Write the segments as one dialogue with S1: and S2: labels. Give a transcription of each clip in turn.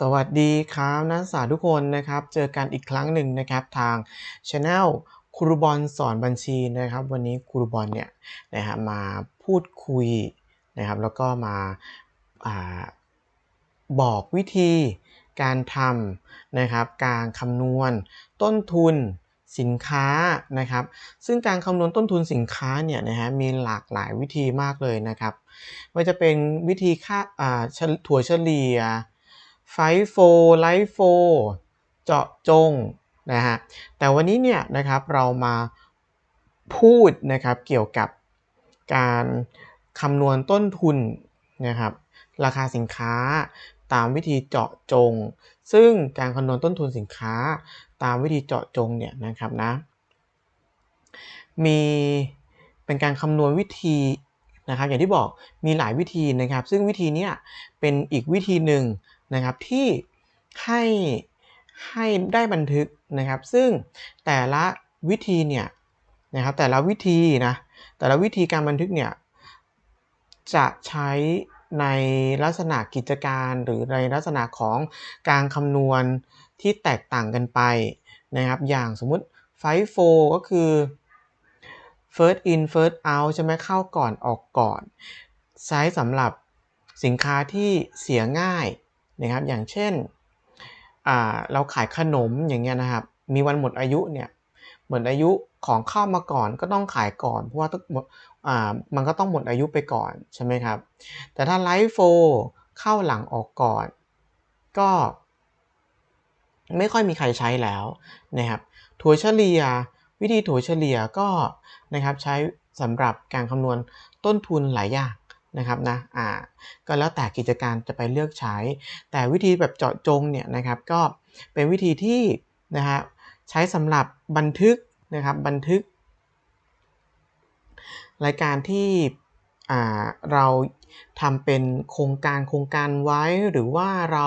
S1: สวัสดีครับนักศึกษาทุกคนนะครับ เจอกันอีกครั้งหนึ่งนะครับทางช anel ครูบอลสอนบัญชีนะครับ วันนี้ครูบอลเนี่ยนะฮะมาพูดคุยนะครับ แล้วก็มาอาบอกวิธีการทำนะครับการคำนวณต้นทุนสินค้านะครับ ซึ่งการคำนวณต้นทุนสินค้าเนี่ยนะฮะมีหลากหลายวิธีมากเลยนะครับไม่ว่าจะเป็นวิธีค่าอ่าถั่วเฉลี่ย ไฟโฟไลฟ์โฟเจาะจงนะฮะแต่วันนี้เนี่ยนะครับเรามาพูดนะครับเกี่ยวกับการคำนวณต้นทุนนะครับราคาสินค้าตามวิธีเจาะจง ซึ่งการคำนวณต้นทุนสินค้าตามวิธีเจาะจงเนี่ยนะครับนะมีเป็นการคำนวณวิธีนะครับอย่างที่บอกมีหลายวิธีนะครับ ซึ่งวิธีนี้เป็นอีกวิธีหนึ่ง นะครับที่ให้ให้ได้บันทึกนะครับ ซึ่งแต่ละวิธีเนี่ยนะครับแต่ละวิธีนะแต่ละวิธีการบันทึกเนี่ยจะใช้ในลักษณะกิจการหรือในลักษณะของการคำนวณที่แตกต่างกันไปนะครับ อย่างสมมุติไฟโฟก็คือ first in first out ใช่ไหมเข้าก่อนออกก่อนใช้สำหรับสินค้าที่เสียง่าย นะครับอย่างเช่นเราขายขนมอย่างเงี้ยนะครับมีวันหมดอายุเนี่ยหมดอายุของเข้ามาก่อนก็ต้องขายก่อน เพราะว่าต้อ่ามันก็ต้องหมดอายุไปก่อนใช่ไหมครับ แต่ถ้าไลฟ์โฟเข้าหลังออกก่อน ก็ ไม่ค่อยมีใครใช้แล้วนะครับถัวเฉลี่ยวิธีถัวเฉลี่ยก็นะครับใช้สำหรับการคำนวณต้นทุนหลายอย่าง นะครับนะอ่าก็แล้วแต่กิจการจะไปเลือกใช้ แต่วิธีแบบเจาะจงเนี่ยนะครับก็เป็นวิธีที่นะฮะใช้สำหรับบันทึกนะครับบันทึก รายการที่เราทำเป็นโครงการโครงการไว้หรือว่าเรา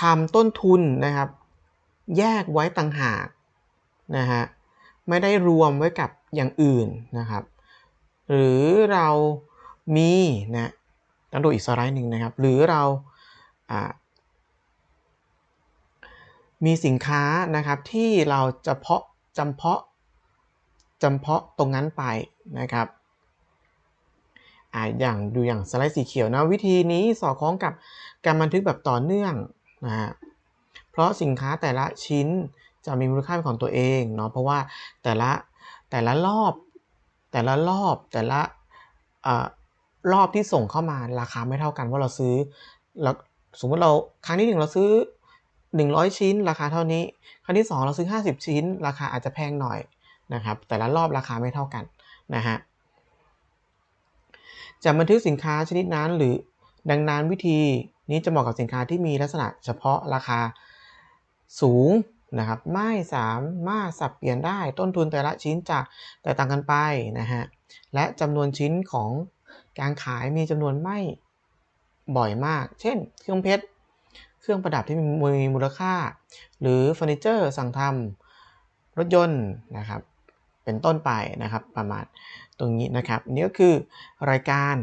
S1: ทำต้นทุนนะครับ แยกไว้ต่างหากนะฮะไม่ได้รวมไว้กับอย่างอื่นนะครับ หรือเรามีนะต้องดูอีกสไลด์หนึ่งนะครับ หรือเรามีสินค้านะครับที่เราจะเพาะจำเพาะจำเพาะตรงนั้นไปนะครับออย่างดูอย่างสไลด์สีเขียวนะวิธีนี้สอดคล้องกับการบันทึกแบบต่อเนื่องนะฮะเพราะสินค้าแต่ละชิ้นจะมีมูลค่าเป็นของตัวเองเนาะเพราะว่าแต่ละแต่ละรอบ แต่ละรอบแต่ละรอบที่ส่งเข้ามาราคาไม่เท่ากันว่าเราซื้อแล้วสมมติเราครั้งที่หนึ่งเราซื้อ 100 ชิ้น ราคาเท่านี้ ครั้งที่ 2 เราซื้อ 50 ชิ้น ราคาอาจจะแพงหน่อยนะครับแต่ละรอบราคาไม่เท่ากันนะฮะจะบันทึกสินค้าชนิดนั้นหรือดังนั้นวิธีนี้จะเหมาะกับสินค้าที่มีลักษณะเฉพาะราคาสูง นะครับไม่สามารถสับเปลี่ยนได้ต้นทุนแต่ละชิ้นจะแตกต่างกันไปนะฮะและจำนวนชิ้นของการขายมีจำนวนไม่บ่อยมาก เช่น เครื่องเพชร เครื่องประดับที่มีมูลค่า หรือเฟอร์นิเจอร์สั่งทำรถยนต์นะครับ เป็นต้นไปนะครับประมาณตรงนี้นะครับนี่ก็คือรายการ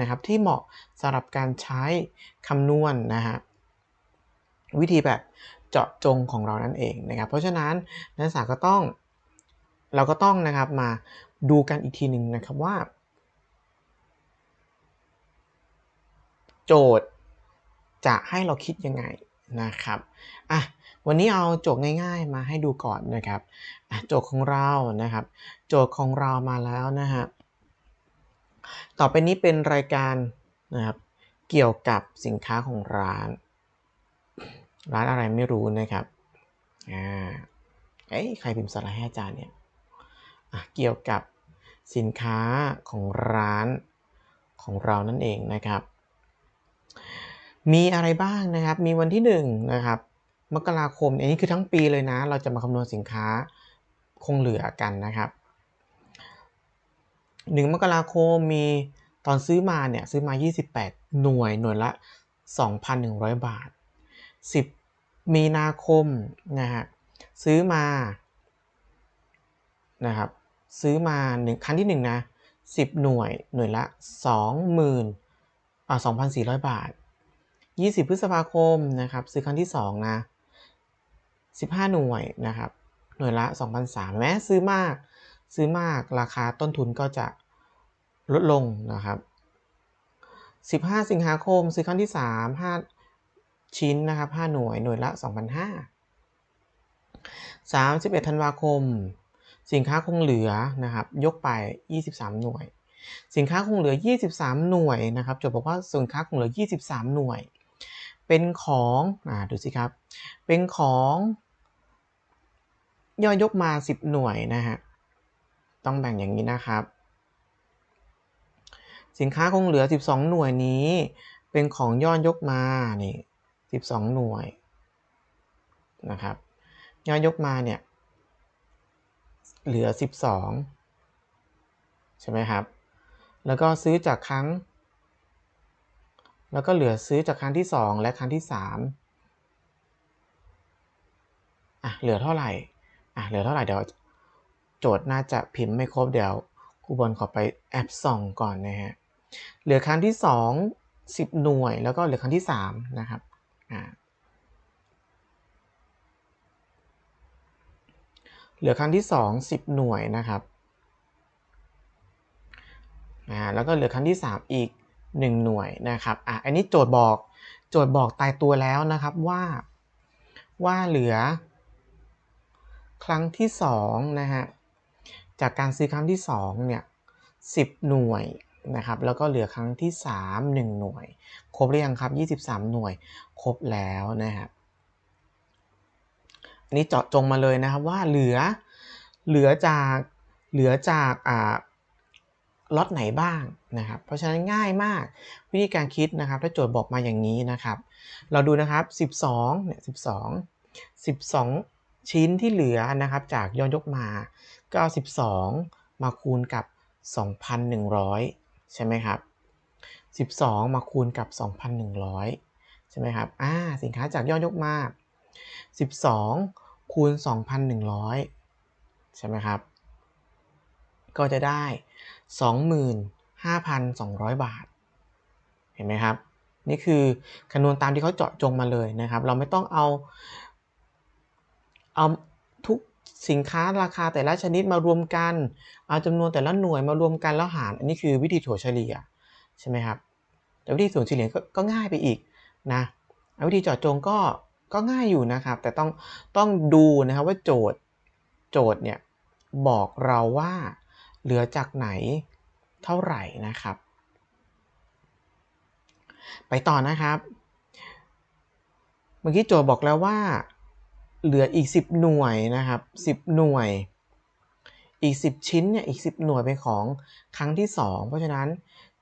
S1: นะครับที่เหมาะสำหรับการใช้คำนวณนนะฮะวิธีแบบ เจาะจงของเรานั่นเองนะครับ เพราะฉะนั้นนักศึกษาก็ต้องเราก็ต้องนะครับมาดูกันอีกทีหนึ่งนะครับว่า โจทย์จะให้เราคิดยังไงนะครับอะวันนี้เอาโจทย์ง่าย ๆ มาให้ดูก่อนนะครับโจทย์ของเรานะครับ โจทย์ของเรามาแล้วนะฮะต่อไปนี้เป็นรายการนะครับเกี่ยวกับสินค้าของร้าน ร้านอะไรไม่รู้นะครับ อ่า เอ้ยใครพิมพ์สไลด์ให้อาจารย์เนี่ยเกี่ยวกับสินค้าของร้านของเรานั่นเองนะครับ มีอะไรบ้างนะครับ มีวันที่1นนะครับ มกราคม อันนี้คือทั้งปีเลยนะ เราจะมาคำนวณสินค้าคงเหลือกันนะครับ 1 มกราคมมีตอนซื้อมาเนี่ยซื้อมา 28 หน่วยหน่วยละ 2,100 บาท 10 มีนาคมนะฮะซื้อมานะครับซื้อมาหนึ่งครั้งที่1นะ10 หน่วยหน่วยละ 20,000อ่า2,400 บาท 20 พฤษภาคมนะครับซื้อครั้งที่2นะ15 หน่วยนะครับหน่วยละ2,003แม้ซื้อมากซื้อมากราคาต้นทุนก็จะลดลงนะครับ 15 สิงหาคมซื้อครั้งที่3 5 ชิ้นนะครับ5หน่วยหน่วยละ 2,500 31ธันวาคม สินค้าคงเหลือนะครับยกไป 23 หน่วย สินค้าคงเหลือ 23 หน่วยนะครับจดบอกว่าสินค้าคงเหลือ 23 หน่วย เป็นของอ่าดูสิครับ เป็นของย่อยยกมา 10 หน่วยนะฮะต้องแบ่งอย่างนี้นะครับ สินค้าคงเหลือ 12 หน่วยนี้ เป็นของย่อยยกมานี่ 12 หน่วยนะครับย่อยยกมาเนี่ยเหลือ 12 ใช่ไหมครับ แล้วก็ซื้อจากครั้ง แล้วก็เหลือซื้อจากครั้งที่ 2 และครั้งที่3อะเหลือเท่าไหร่อะเหลือเท่าไหร่เดี๋ยวโจทย์น่าจะพิมพ์ไม่ครบเดี๋ยวครูบอลขอไปแอบส่องก่อนนะฮะเหลือครั้งที่ 2 10 หน่วยแล้วก็เหลือครั้งที่ 3 นะครับ เหลือครั้งที่ 2 10 หน่วยนะครับอ่าแล้วก็เหลือครั้งที่ 3 อีก 1 หน่วยนะครับอะอันนี้โจทย์บอกโจทย์บอกตายตัวแล้วนะครับว่าว่าเหลือ ครั้งที่2นะฮะจากการซื้อครั้งที่2เนี่ย10 หน่วย นะครับแล้วก็เหลือครั้งที่ 3 1 หน่วย ครบหรือยังครับ 23 หน่วย ครบแล้วนะครับอันนี้เจาะจงมาเลยนะครับว่าเหลือเหลือจากเหลือจากอ่าล็อตไหนบ้างนะครับ เพราะฉะนั้นง่ายมากวิธีการคิดนะครับ ถ้าโจทย์บอกมาอย่างนี้นะครับ เราดูนะครับ 12เนี่ย12 12 ชิ้นที่เหลือนะครับ จากย้อนยกมาก็เอา12 มาคูณกับ 2,100 ใช่ไหมครับ 12 มาคูณกับ 2,100 ใช่ไหมครับอ่าสินค้าจากยอดยกมา 12 คูณ 2,100 ใช่ไหมครับ ก็จะได้ 25,200 บาท เห็นไหมครับ นี่คือคำนวณตามที่เขาเจาะจงมาเลยนะครับ เราไม่ต้องเอาเอา สินค้าราคาแต่ละชนิดมารวมกัน เอาจำนวนแต่ละหน่วยมารวมกันแล้วหาร อันนี้คือวิธีถัวเฉลี่ยใช่ไหมครับ แต่วิธีถัวเฉลี่ยก็ก็ง่ายไปอีกนะวิธีเจาะจงก็ก็ง่ายอยู่นะครับ แต่ต้องต้องดูนะครับว่าโจทย์โจทย์เนี่ยบอกเราว่าเหลือจากไหนเท่าไหร่นะครับ ไปต่อนะครับ เมื่อกี้โจทย์บอกแล้วว่า เหลืออีก 10 หน่วยนะครับ10 หน่วย อีก 10 ชิ้นเนี่ยอีก 10 หน่วยเป็นของครั้งที่ 2 เพราะฉะนั้น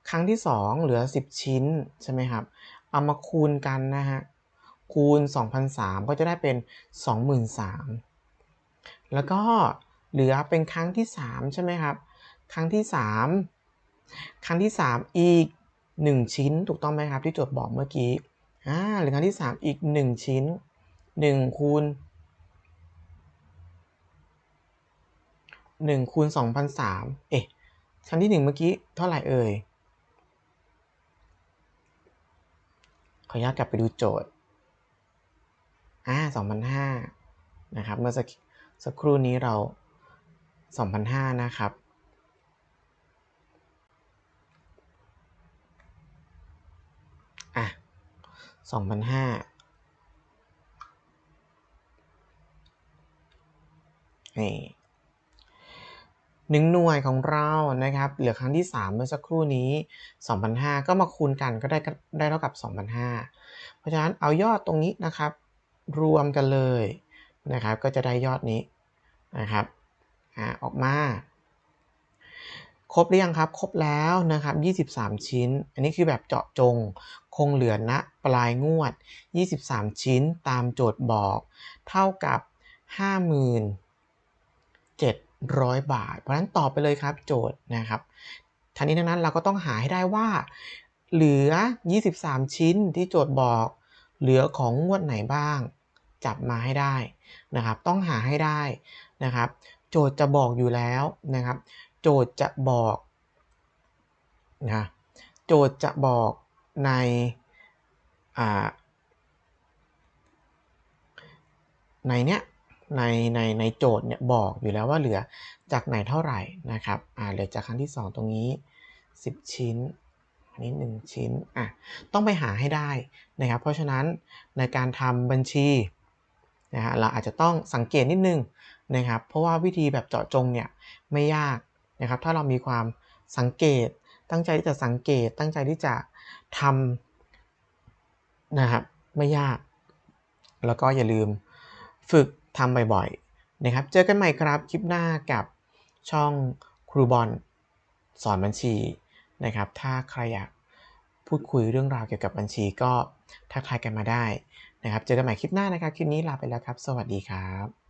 S1: ครั้งที่ 2 เหลือ 10 ชิ้นใช่ไหมครับเอามาคูณกันนะฮะคูณ 2,003ก็จะได้เป็น 23,000 แล้วก็เหลือเป็นครั้งที่ 3 ใช่ไหมครับ ครั้งที่ 3 ครั้งที่ 3 อีก 1 ชิ้นถูกต้องไหมครับที่โจทย์บอกเมื่อกี้อ่าหรือครั้งที่ 3 อีก 1 ชิ้น 1 คูณ 1คูณ2,003เอ๊ะครั้งที่ 1 เมื่อกี้เท่าไหร่เอ่ย ขออนุญาตกลับไปดูโจทย์อ่า2,005นะครับ เมื่อสักสักครู่นี้เรา 2,005นะครับ อะ2,005นี่ หนึ่งหน่วยของเรานะครับ เหลือครั้งที่ 3 เมื่อสักครู่นี้2,005ก็มาคูณกันก็ได้ได้เท่ากับ2,005เพราะฉะนั้นเอายอดตรงนี้นะครับ รวมกันเลยนะครับ ก็จะได้ยอดนี้นะครับอ่าออกมา ครบหรือยังครับ ครบแล้วนะครับ 23 ชิ้น อันนี้คือแบบเจาะจง คงเหลือณปลายงวด 23 ชิ้นตามโจทย์บอก เท่ากับ 57,000 บาท เพราะฉะนั้นตอบไปเลยครับโจทย์นะครับทั้งนี้ทั้งนั้นเราก็ต้องหาให้ได้ว่า เหลือ 23 ชิ้นที่โจทย์บอก เหลือของงวดไหนบ้าง จับมาให้ได้นะครับ ต้องหาให้ได้นะครับ โจทย์จะบอกอยู่แล้วนะครับ โจทย์จะบอกนะโจทย์จะบอกในอ่าในเนี้ย ในในในโจทย์เนี่ยบอกอยู่แล้วว่าเหลือจากไหนเท่าไหร่นะครับอ่าเหลือจากครั้งที่ 2 ตรงนี้ 10 ชิ้นอันนี้ 1 ชิ้นอะต้องไปหาให้ได้นะครับ เพราะฉะนั้นในการทำบัญชีนะฮะเราอาจจะต้องสังเกตนิดนึงนะครับ เพราะว่าวิธีแบบเจาะจงเนี่ยไม่ยากนะครับ ถ้าเรามีความสังเกต ตั้งใจที่จะสังเกต ตั้งใจที่จะทำนะครับ ไม่ยาก แล้วก็อย่าลืมฝึก ทำบ่อยๆนะครับ เจอกันใหม่ครับคลิปหน้ากับช่องครูบอลสอนบัญชีนะครับ ถ้าใครอยากพูดคุยเรื่องราวเกี่ยวกับบัญชีก็ทักทายกันมาได้นะครับ เจอกันใหม่คลิปหน้านะครับ คลิปนี้ลาไปแล้วครับ สวัสดีครับ